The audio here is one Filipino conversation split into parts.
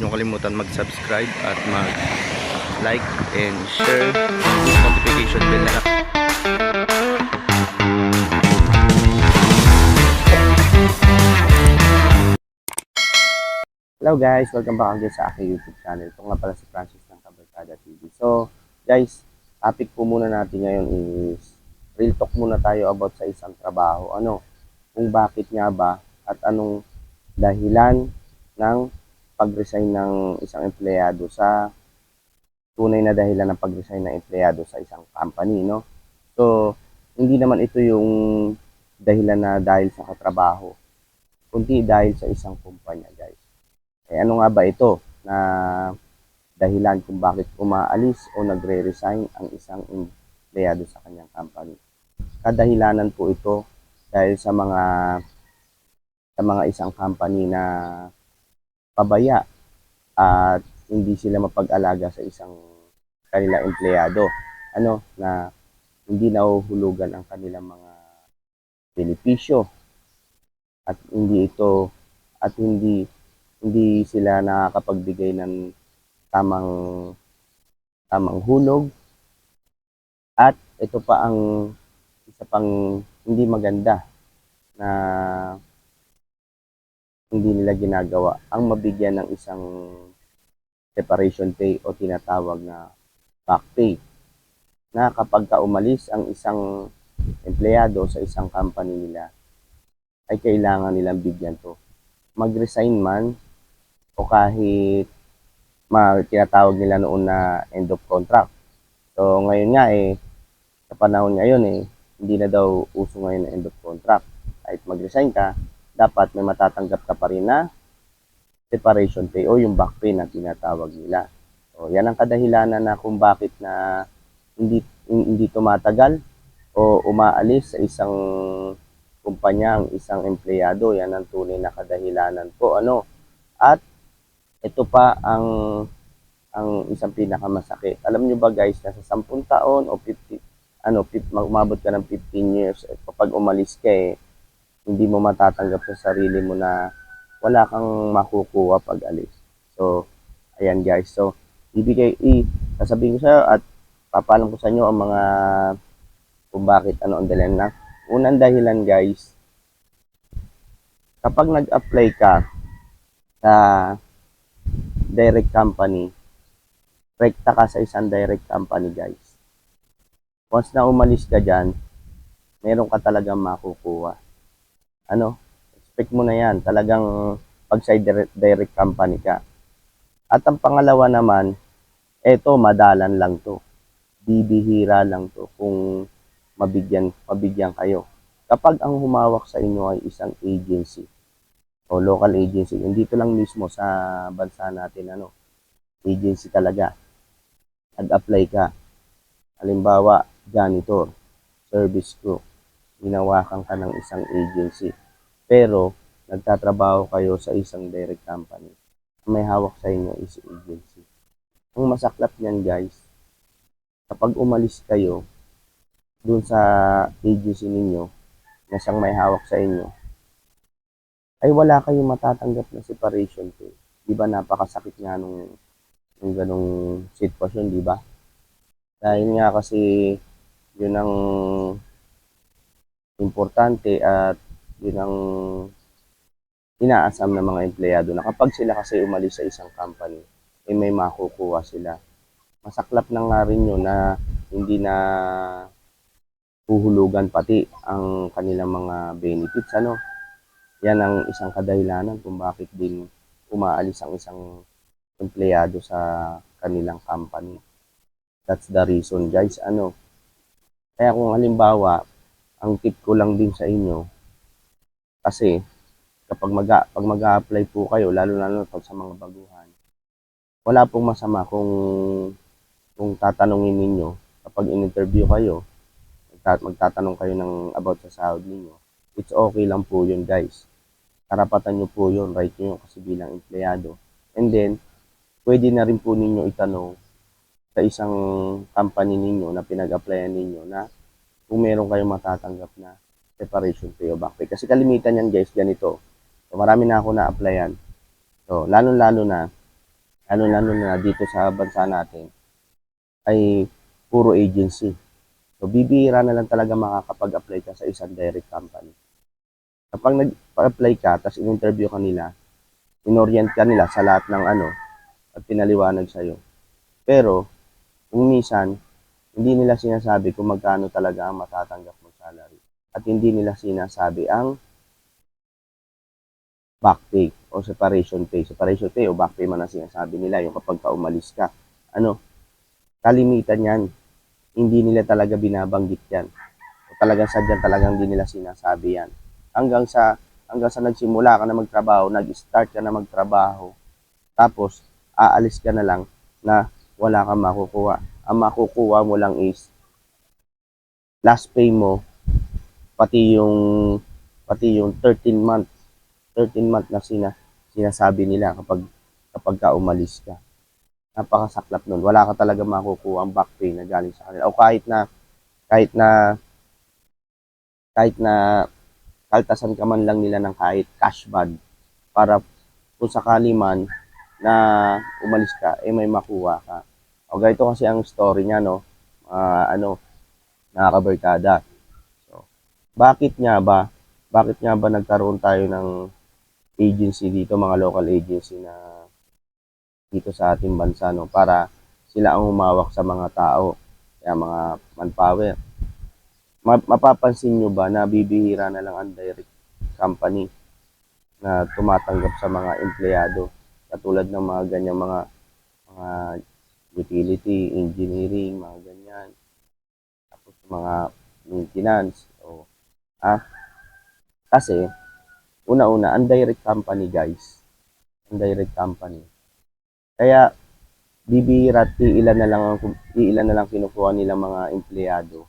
niyo kalimutan mag-subscribe at mag-like and share notification bell na Hello guys, welcome back again sa aking YouTube channel. Ito nga pala si Francis ng Kabarkada TV. So, guys, topic po muna natin ngayon is real talk muna tayo about sa isang trabaho. Ano, kung bakit nga ba at anong dahilan ng pag-resign ng isang empleyado sa tunay na dahilan ng pag-resign ng empleyado sa isang company, no? So, hindi naman ito yung dahilan na dahil sa katrabaho, kundi dahil sa isang kumpanya, guys. Eh, ano nga ba ito na dahilan kung bakit umaalis o nagre-resign ang isang empleyado sa kanyang company? Kadahilanan po ito dahil sa mga sa mga isang company na pabaya at hindi sila mapag-alaga sa isang kanila empleyado. Ano na hindi nahuhulugan ang kanilang mga benepisyo at hindi ito at hindi hindi sila nakakapagbigay ng tamang tamang hulog at ito pa ang isa pang hindi maganda na hindi nila ginagawa ang mabigyan ng isang separation pay o tinatawag na back pay na kapag ka umalis ang isang empleyado sa isang company nila ay kailangan nilang bigyan to mag-resign man o kahit ma tinatawag nila noon na end of contract. So ngayon nga eh sa panahon ngayon eh hindi na daw uso ngayon na end of contract. Kahit mag-resign ka, dapat may matatanggap ka pa rin na separation pay o yung back pay na tinatawag nila. So yan ang kadahilanan na kung bakit na hindi hindi tumatagal o umaalis sa isang kumpanya ang isang empleyado. Yan ang tunay na kadahilanan po. Ano? At ito pa ang ang isang pinakamasakit. Alam nyo ba guys, nasa 10 taon o 50, ano, 50, umabot ka ng 15 years, eh, kapag umalis ka eh, hindi mo matatanggap sa sarili mo na wala kang makukuha pag alis. So, ayan guys. So, ibigay, i, sasabihin ko sa at papalam ko sa inyo ang mga kung bakit ano ang dahilan na. Unang dahilan guys, kapag nag-apply ka sa direct company, rekta ka sa isang direct company guys. Once na umalis ka dyan, meron ka talagang makukuha. Ano? Expect mo na yan. Talagang pag sa direct, direct company ka. At ang pangalawa naman, eto madalan lang to. Bibihira lang to kung mabigyan, mabigyan kayo. Kapag ang humawak sa inyo ay isang agency o local agency, hindi dito lang mismo sa bansa natin, ano, agency talaga. Nag-apply ka. Halimbawa, janitor, service crew, ginawakan ka ng isang agency. Pero, nagtatrabaho kayo sa isang direct company. May hawak sa inyo is agency. Ang masaklap niyan guys, kapag umalis kayo dun sa agency ninyo, na siyang may hawak sa inyo, ay wala kayong matatanggap na separation pay. Di ba napakasakit nga nung, nung ganong sitwasyon, di ba? Dahil nga kasi yun ang importante at yun ang inaasam ng mga empleyado na kapag sila kasi umalis sa isang company, eh may makukuha sila. Masaklap na nga rin yun na hindi na huhulugan pati ang kanilang mga benefits. Ano? Yan ang isang kadahilanan kung bakit din umaalis ang isang empleyado sa kanilang company. That's the reason guys. Ano? Kaya kung halimbawa, ang tip ko lang din sa inyo, kasi kapag mag pag mag-apply po kayo, lalo lalo pag sa mga baguhan, wala pong masama kung kung tatanungin ninyo kapag in-interview kayo, magta- magtatanong kayo ng about sa sahod ninyo, it's okay lang po yun guys. Karapatan nyo po yun, right nyo kasi bilang empleyado. And then, pwede na rin po ninyo itanong sa isang company ninyo na pinag-applyan ninyo na kung meron kayong matatanggap na separation pay o back pay. Kasi kalimitan yan guys, ganito. So, marami na ako na-applyan. So, lalo-lalo na lalo-lalo na dito sa bansa natin, ay puro agency. So, bibihira na lang talaga makakapag-apply ka sa isang direct company. Kapag nag-apply ka, tapos in-interview ka nila, inorient ka nila sa lahat ng ano, at pinaliwanag sa'yo. Pero, kung minsan, hindi nila sinasabi kung magkano talaga ang matatanggap mong salary. At hindi nila sinasabi ang back pay o separation pay. Separation pay o back pay man ang sinasabi nila yung kapag ka umalis ka. Ano, kalimitan yan. Hindi nila talaga binabanggit yan. O talagang sadyan talagang hindi nila sinasabi yan. Hanggang sa hanggang sa nagsimula ka na magtrabaho, nag-start ka na magtrabaho, tapos aalis ka na lang na wala kang makukuha. Ang makukuha mo lang is last pay mo pati yung pati yung 13 month 13 month na sina, sinasabi nila kapag kapag ka umalis ka. Napakasaklap nun. Wala ka talaga makukuha ang back pay na galing sa kanila. O kahit na kahit na kahit na kaltasan ka man lang nila ng kahit cash bag para kung sakali man na umalis ka, eh may makuha ka. O ganito kasi ang story niya, no? Ah, ano, nakakabarkada. So, bakit nga ba, bakit nga ba nagkaroon tayo ng agency dito, mga local agency na dito sa ating bansa, no? Para sila ang humawak sa mga tao, kaya mga manpower. Ma- mapapansin nyo ba na bibihira na lang ang direct company na tumatanggap sa mga empleyado katulad ng mga ganyang mga mga utility, engineering, mga ganyan. Tapos mga maintenance. O, ah, kasi, una-una, ang direct company guys. Ang direct company. Kaya, bibihira at iilan na lang, ang, iilan na lang kinukuha nila mga empleyado.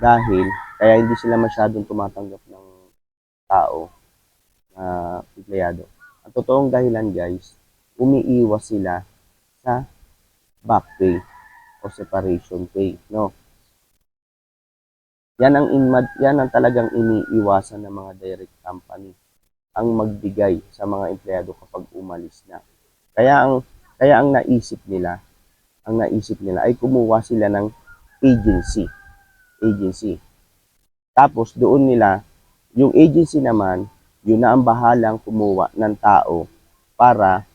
Dahil, kaya hindi sila masyadong tumatanggap ng tao na empleyado. Ang totoong dahilan guys, umiiwas sila sa back pay o separation pay, no? Yan ang inmad, yan ang talagang iniiwasan ng mga direct company ang magbigay sa mga empleyado kapag umalis na. Kaya ang kaya ang naisip nila, ang naisip nila ay kumuha sila ng agency. Agency. Tapos doon nila, yung agency naman, yun na ang bahalang kumuha ng tao para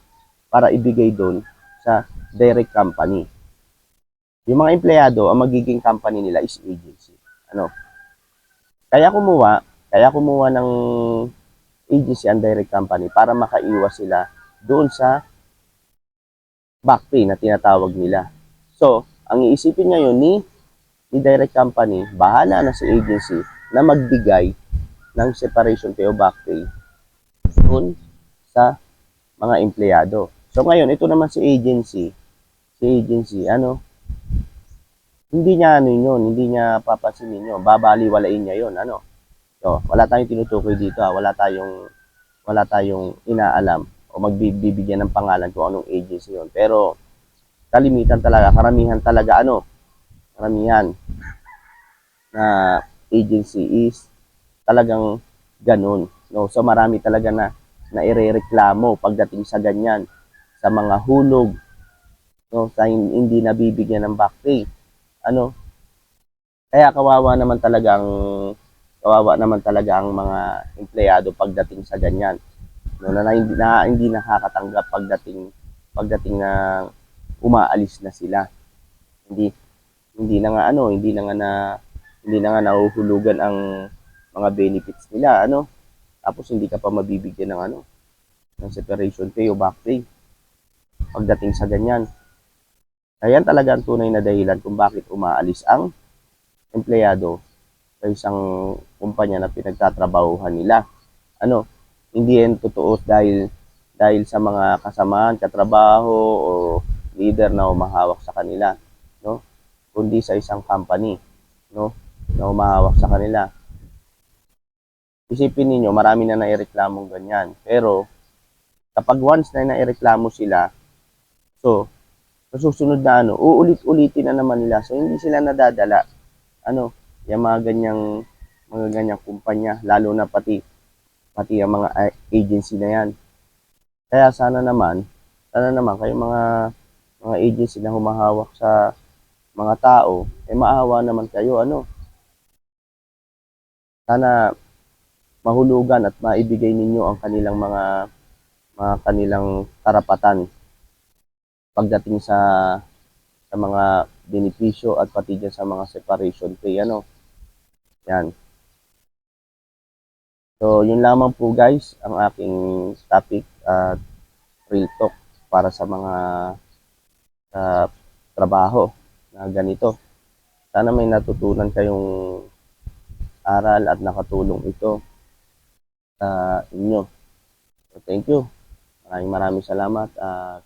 para ibigay doon sa direct company. Yung mga empleyado, ang magiging company nila is agency. Ano? Kaya kumuha, kaya kumuha ng agency ang direct company para makaiwas sila doon sa back pay na tinatawag nila. So, ang iisipin ngayon ni ni direct company, bahala na sa agency na magbigay ng separation pay o back pay doon sa mga empleyado. So ngayon, ito naman si agency, si agency, ano, hindi niya ano yun, hindi niya papansinin yun, babaliwalain niya yun, ano. So, wala tayong tinutukoy dito, ha? wala tayong, wala tayong inaalam o magbibigyan ng pangalan kung anong agency yun. Pero, kalimitan talaga, karamihan talaga, ano, karamihan na agency is talagang ganun. No? So marami talaga na na irereklamo pagdating sa ganyan sa mga hulog no sa hin- hindi nabibigyan ng back pay. Ano? Kaya kawawa naman talagang kawawa naman talaga ang mga empleyado pagdating sa ganyan. No, na, na, hindi, na hindi nakakatanggap pagdating pagdating na umaalis na sila. Hindi hindi na nga ano, hindi na nga na hindi na nga nahuhulugan ang mga benefits nila, ano? Tapos hindi ka pa mabibigyan ng ano, ng separation pay o back pay pagdating sa ganyan. Kaya yan talaga ang tunay na dahilan kung bakit umaalis ang empleyado sa isang kumpanya na pinagtatrabahuhan nila. Ano, hindi yan totoo dahil dahil sa mga kasamaan, katrabaho o leader na umahawak sa kanila, no? Kundi sa isang company, no? Na umahawak sa kanila isipin ninyo, marami na naireklamong ganyan. Pero, kapag once na naireklamo sila, so, sa susunod na ano, uulit-ulitin na naman nila. So, hindi sila nadadala. Ano, yung mga ganyang, mga ganyang kumpanya, lalo na pati, pati ang mga a- agency na yan. Kaya sana naman, sana naman kayong mga mga agency na humahawak sa mga tao, eh maawa naman kayo, ano. Sana mahulugan at maibigay ninyo ang kanilang mga mga kanilang karapatan pagdating sa sa mga benepisyo at pati dyan sa mga separation pay, ano. Yan. So, yun lamang po guys, ang aking topic at real talk para sa mga sa trabaho na ganito. Sana may natutunan kayong aral at nakatulong ito sa inyo. So, thank you. Maraming maraming salamat at